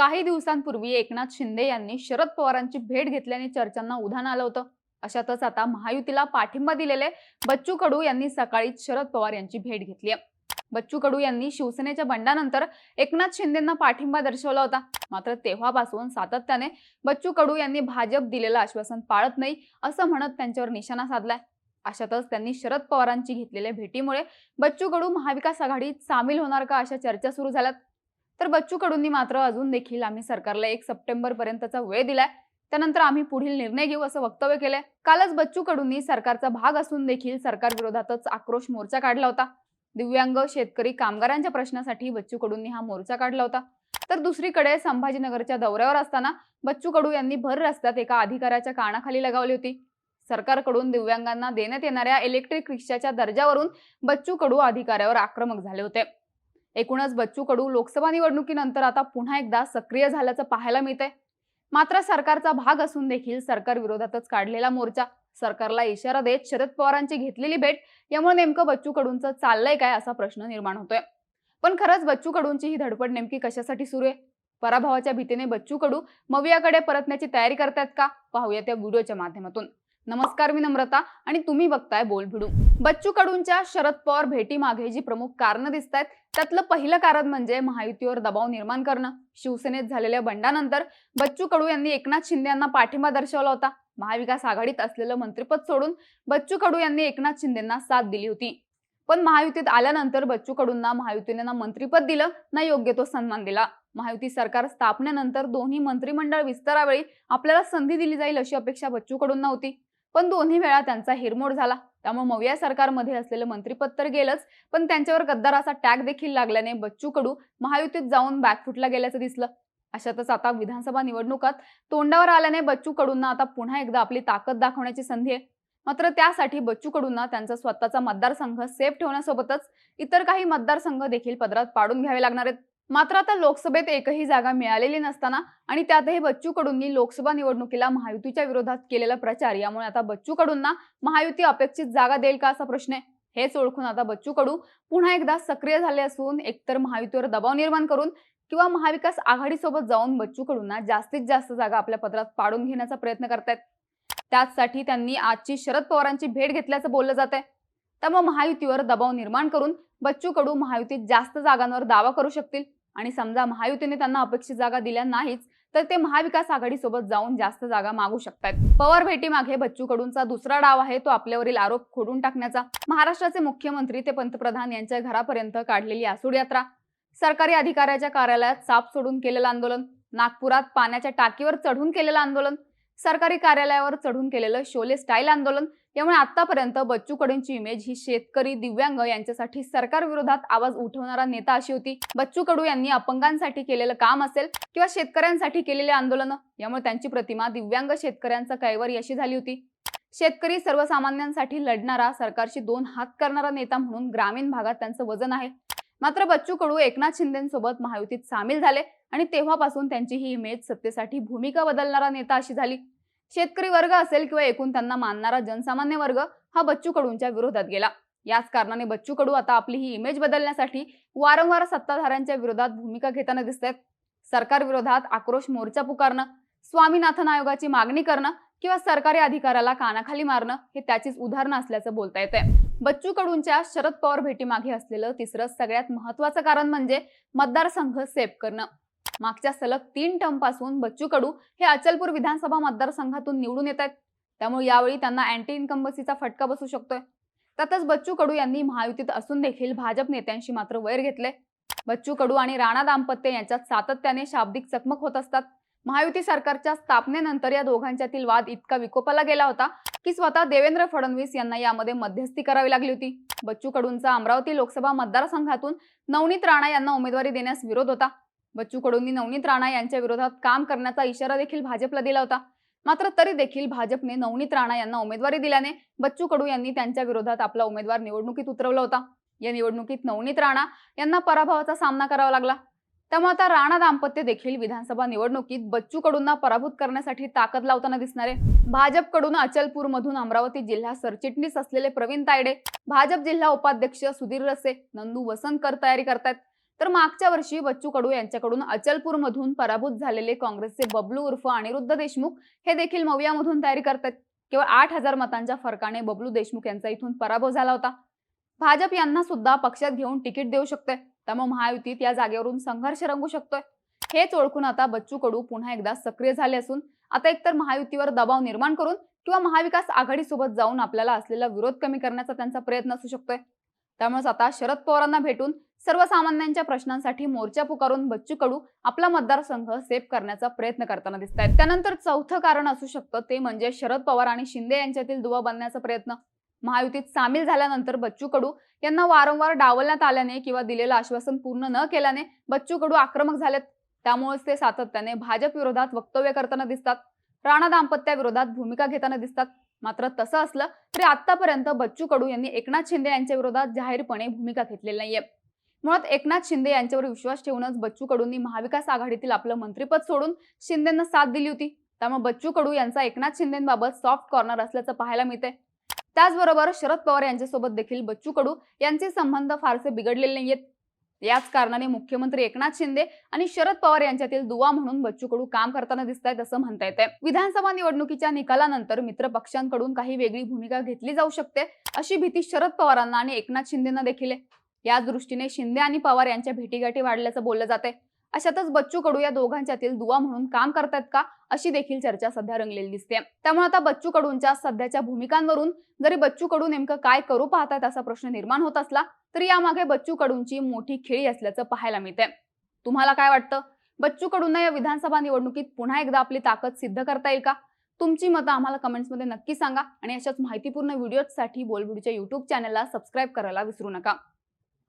काही दिवसांपूर्वी एकनाथ शिंदे यांनी शरद पवारांची भेट घेतल्याने चर्चांना उधाण आलं होतं. अशातच आता महायुतीला पाठिंबा दिलेले बच्चू कडू यांनी सकाळीच शरद पवार यांची भेट घेतली आहे. बच्चू कडू यांनी शिवसेनेच्या बंडानंतर एकनाथ शिंदेंना पाठिंबा दर्शवला होता. मात्र तेव्हापासून सातत्याने बच्चू कडू यांनी भाजप दिलेलं आश्वासन पाळत नाही असं म्हणत त्यांच्यावर निशाणा साधलाय. अशातच त्यांनी शरद पवारांची घेतलेल्या भेटीमुळे बच्चू कडू महाविकास आघाडीत सामील होणार का अशा चर्चा सुरू झाल्यात. तर बच्चू कडूंनी मात्र अजून देखील आम्ही सरकारला एक सप्टेंबर पर्यंतचा वेळ दिलाय. त्यानंतर आम्ही पुढील निर्णय घेऊ असं वक्तव्य केलंय. कालच बच्चू कडूंनी सरकारचा भाग असून देखील सरकार विरोधातच आक्रोश मोर्चा काढला होता. दिव्यांग शेतकरी कामगारांच्या प्रश्नासाठी बच्चू कडूंनी हा मोर्चा काढला होता. तर दुसरीकडे संभाजीनगरच्या दौऱ्यावर असताना बच्चू कडू यांनी भर रस्त्यात एका अधिकाऱ्याच्या कानाखाली लगावली होती. सरकारकडून दिव्यांगांना देण्यात येणाऱ्या इलेक्ट्रिक रिक्षाच्या दर्जावरून बच्चू कडू अधिकाऱ्यावर आक्रमक झाले होते. एकूणच बच्चू कडू लोकसभा निवडणुकीनंतर आता पुन्हा एकदा सक्रिय झाल्याचं पाहायला मिळतंय. मात्र सरकारचा भाग असून देखील सरकार विरोधातच काढलेला मोर्चा. सरकारला इशारा देत शरद पवारांची घेतलेली भेट यामुळे नेमकं बच्चू कडूंचं चाललंय काय असा प्रश्न निर्माण होतोय. पण खरंच बच्चू कडूंची ही धडपड नेमकी कशासाठी सुरू आहे? पराभवाच्या भीतीने बच्चू कडू मवियाकडे परतण्याची तयारी करतायत का? पाहूया त्या व्हिडिओच्या माध्यमातून. नमस्कार मी नम्रता आणि तुम्ही बघताय बोलभिडू बच्चू कडूंच्या शरद पवार भेटी मागे जी प्रमुख कारणं दिसत आहेत त्यातलं पहिलं कारण म्हणजे महायुतीवर दबाव निर्माण करणं. शिवसेनेत झालेल्या बंडानंतर बच्चू कडू यांनी एकनाथ शिंदे यांना पाठिंबा दर्शवला होता. महाविकास आघाडीत असलेलं मंत्रिपद सोडून बच्चू कडू यांनी एकनाथ शिंदेंना साथ दिली होती. पण महायुतीत आल्यानंतर बच्चू कडूंना महायुतीने ना मंत्रिपद दिलं ना योग्य तो सन्मान दिला. महायुती सरकार स्थापनेनंतर दोन्ही मंत्रिमंडळ विस्तारावेळी आपल्याला संधी दिली जाईल अशी अपेक्षा बच्चू कडूंना होती. पण दोन्ही वेळा त्यांचा हिरमोड झाला. त्यामुळे मविया सरकारमध्ये असलेलं मंत्रीपद तर गेलंच पण त्यांच्यावर गद्दाराचा टॅग देखील लागल्याने बच्चू कडू महायुतीत जाऊन बॅकफुटला गेल्याचं दिसलं. अशातच आता विधानसभा निवडणुकात तोंडावर आल्याने बच्चू कडूंना आता पुन्हा एकदा आपली ताकद दाखवण्याची संधी आहे. मात्र त्यासाठी बच्चू कडूंना त्यांचा स्वतःचा मतदारसंघ सेफ ठेवण्यासोबतच इतर काही मतदारसंघ देखील पदरात पाडून घ्यावे लागणार आहेत. मात्र आता लोकसभेत एकही जागा मिळालेली नसताना आणि त्यातही बच्चू कडूंनी लोकसभा निवडणुकीला महायुतीच्या विरोधात केलेला प्रचार यामुळे आता बच्चू कडूंना महायुती अपेक्षित जागा देईल का असा प्रश्न आहे? हेच ओळखून आता बच्चू कडू पुन्हा एकदा सक्रिय झाले असून एकतर महायुतीवर दबाव निर्माण करून किंवा महाविकास आघाडीसोबत जाऊन बच्चू कडूंना जास्तीत जास्त जागा आपल्या पत्रात पाडून घेण्याचा प्रयत्न करतायत. त्याचसाठी त्यांनी आजची शरद पवारांची भेट घेतल्याचं बोललं जात आहे त्यामुळे महायुतीवर दबाव निर्माण करून बच्चू कडू महायुतीत जास्त जागांवर दावा करू शकतील. आणि समजा महायुतीने त्यांना अपेक्षित जागा दिल्या नाहीच तर ते महाविकास आघाडीसोबत जाऊन जास्त जागा मागू शकतात पवार भेटीमागे बच्चू कडूंचा दुसरा डाव आहे तो आपल्यावरील आरोप खोडून टाकण्याचा. महाराष्ट्राचे मुख्यमंत्री ते पंतप्रधान यांच्या घरापर्यंत काढलेली आसूड यात्रा. सरकारी अधिकाऱ्याच्या कार्यालयात साप सोडून केलेलं आंदोलन नागपुरात पाण्याच्या टाकीवर चढून केलेलं आंदोलन सरकारी कार्यालयावर चढून केलेलं शोले स्टाईल आंदोलन त्यामुळे आतापर्यंत बच्चू कडूंची इमेज ही शेतकरी दिव्यांग यांच्यासाठी सरकार विरोधात आवाज उठवणारा नेता अशी होती. बच्चू कडू यांनी अपंगांसाठी केलेलं काम असेल किंवा शेतकऱ्यांसाठी केलेले आंदोलन यामुळे त्यांची प्रतिमा दिव्यांग शेतकऱ्यांचा कैवर अशी झाली होती. शेतकरी सर्वसामान्यांसाठी लढणारा सरकारशी दोन हात करणारा नेता म्हणून ग्रामीण भागात त्यांचं वजन आहे. मात्र बच्चू कडू एकनाथ शिंदेसोबत महायुतीत सामील झाले आणि तेव्हापासून त्यांची ही इमेज सत्तेसाठी भूमिका बदलणारा नेता अशी झाली. शेतकरी वर्ग असेल किंवा एकूण त्यांना मानणारा जनसामान्य वर्ग हा बच्चू कडूंच्या विरोधात गेला. याच कारणाने बच्चू कडू आता आपली ही इमेज बदलण्यासाठी वारंवार सत्ताधाऱ्यांच्या विरोधात भूमिका घेताना दिसत आहेत सरकार विरोधात आक्रोश मोर्चा पुकारणं स्वामीनाथन आयोगाची मागणी करणं किंवा सरकारी अधिकाऱ्याला कानाखाली मारणं हे त्याचीच उदाहरणं असल्याचं बोलता येतंय. बच्चू कडूंच्या शरद पवार भेटीमागे असलेलं तिसरं सगळ्यात महत्वाचं कारण म्हणजे मतदारसंघ सेफ करणं. मागच्या सलग तीन टर्मपासून बच्चू कडू हे अचलपूर विधानसभा मतदारसंघातून निवडून येत आहेत. त्यामुळे यावेळी त्यांना अँटी इन्कम्बसीचा फटका बसू शकतोय. त्यातच बच्चू कडू यांनी महायुतीत असून देखील भाजप नेत्यांशी मात्र वैर घेतले. बच्चू कडू आणि राणा दाम्पत्य यांच्यात सातत्याने शाब्दिक चकमक होत असतात. महायुती सरकारच्या स्थापनेनंतर या दोघांच्यातील वाद इतका विकोपाला गेला होता की स्वतः देवेंद्र फडणवीस यांना यामध्ये मध्यस्थी करावी लागली होती. बच्चू कडूंचा अमरावती लोकसभा मतदारसंघातून नवनीत राणा यांना उमेदवारी देण्यास विरोध होता. बच्चू कडूंनी नवनीत राणा यांच्या विरोधात काम करण्याचा इशारा देखील भाजपला दिला होता. मात्र तरी देखील भाजपने नवनीत राणा यांना उमेदवारी दिल्याने बच्चू कडू यांनी त्यांच्या विरोधात आपला उमेदवार निवडणुकीत उतरवला होता. या निवडणुकीत नवनीत राणा यांना पराभवाचा सामना करावा लागला. त्यामुळे आता राणा दाम्पत्य देखील विधानसभा निवडणुकीत बच्चू कडूंना पराभूत करण्यासाठी ताकद लावताना दिसणार आहे. भाजपकडून अचलपूर मधून अमरावती जिल्हा सरचिटणीस असलेले प्रवीण तायडे भाजप जिल्हा उपाध्यक्ष सुधीर रसे नंदू वसंतकर तयारी करतायत. तर मागच्या वर्षी बच्चू कडू यांच्याकडून अचलपूरमधून पराभूत झालेले काँग्रेसचे बबलू उर्फ अनिरुद्ध देशमुख हे देखील मवियामधून तयारी करतात. केवळ आठ हजार मतांच्या फरकाने बबलू देशमुख यांचा इथून पराभव झाला होता. भाजप यांना सुद्धा पक्षात घेऊन तिकीट देऊ शकते त्यामुळे महायुतीत या जागेवरून संघर्ष रंगू शकतोय. हेच ओळखून आता बच्चू कडू पुन्हा एकदा सक्रिय झाले असून आता एकतर महायुतीवर दबाव निर्माण करून किंवा महाविकास आघाडीसोबत जाऊन आपल्याला असलेला विरोध कमी करण्याचा त्यांचा प्रयत्न असू शकतोय. त्यामुळेच आता शरद पवारांना भेटून सर्वसामान्यांच्या प्रश्नांसाठी मोर्चा पुकारून बच्चू कडू आपला मतदारसंघ सेफ करण्याचा प्रयत्न करताना दिसत आहेत त्यानंतर चौथं कारण असू शकतं ते म्हणजे शरद पवार आणि शिंदे यांच्यातील दुवा बनण्याचा प्रयत्न. महायुतीत सामील झाल्यानंतर बच्चू कडू यांना वारंवार डावलण्यात आल्याने किंवा दिलेलं आश्वासन पूर्ण न केल्याने बच्चू कडू आक्रमक झालेत. त्यामुळेच ते सातत्याने भाजप विरोधात वक्तव्य करताना दिसतात. राणा दाम्पत्याविरोधात भूमिका घेताना दिसतात. मात्र तसं असलं तरी आतापर्यंत बच्चू कडू यांनी एकनाथ शिंदे यांच्या विरोधात जाहीरपणे भूमिका घेतलेली नाहीये. मुळात एकनाथ शिंदे यांच्यावर विश्वास ठेवूनच बच्चू कडूंनी महाविकास आघाडीतील आपलं मंत्रिपद सोडून शिंदेंना साथ दिली होती. त्यामुळे बच्चू कडू यांचा एकनाथ शिंदेबाबत सॉफ्ट कॉर्नर असल्याचं पाहायला मिळते त्याचबरोबर शरद पवार यांच्यासोबत देखील बच्चू कडू यांचे संबंध फारसे बिघडलेले नाहीयेत. याच कारणाने मुख्यमंत्री एकनाथ शिंदे आणि शरद पवार यांच्यातील दुवा म्हणून बच्चू कडू काम करताना दिसत आहेत असं म्हणता येते विधानसभा निवडणुकीच्या निकालानंतर मित्र पक्षांकडून काही वेगळी भूमिका घेतली जाऊ शकते अशी भीती शरद पवारांना आणि एकनाथ शिंदेना देखील आहे. याच दृष्टीने शिंदे आणि पवार यांच्या भेटीगाठी वाढल्याचं बोललं जाते अशातच बच्चू कडू या दोघांच्यातील दुवा म्हणून काम करतायत का अशी देखील चर्चा सध्या रंगलेली दिसते. त्यामुळे आता बच्चू कडूंच्या सध्याच्या भूमिकांवरून जरी बच्चू कडू नेमकं काय करू पाहतात असा प्रश्न निर्माण होत असला तरी यामागे बच्चू कडूंची मोठी खेळी असल्याचं पाहायला मिळते तुम्हाला काय वाटतं? बच्चू कडूंना या विधानसभा निवडणुकीत पुन्हा एकदा आपली ताकद सिद्ध करता येईल का? तुमची मतं आम्हाला कमेंट्समध्ये नक्की सांगा आणि अशाच माहितीपूर्ण व्हिडिओसाठी बोलबुडीच्या युट्यूब चॅनलला सबस्क्राईब करायला विसरू नका.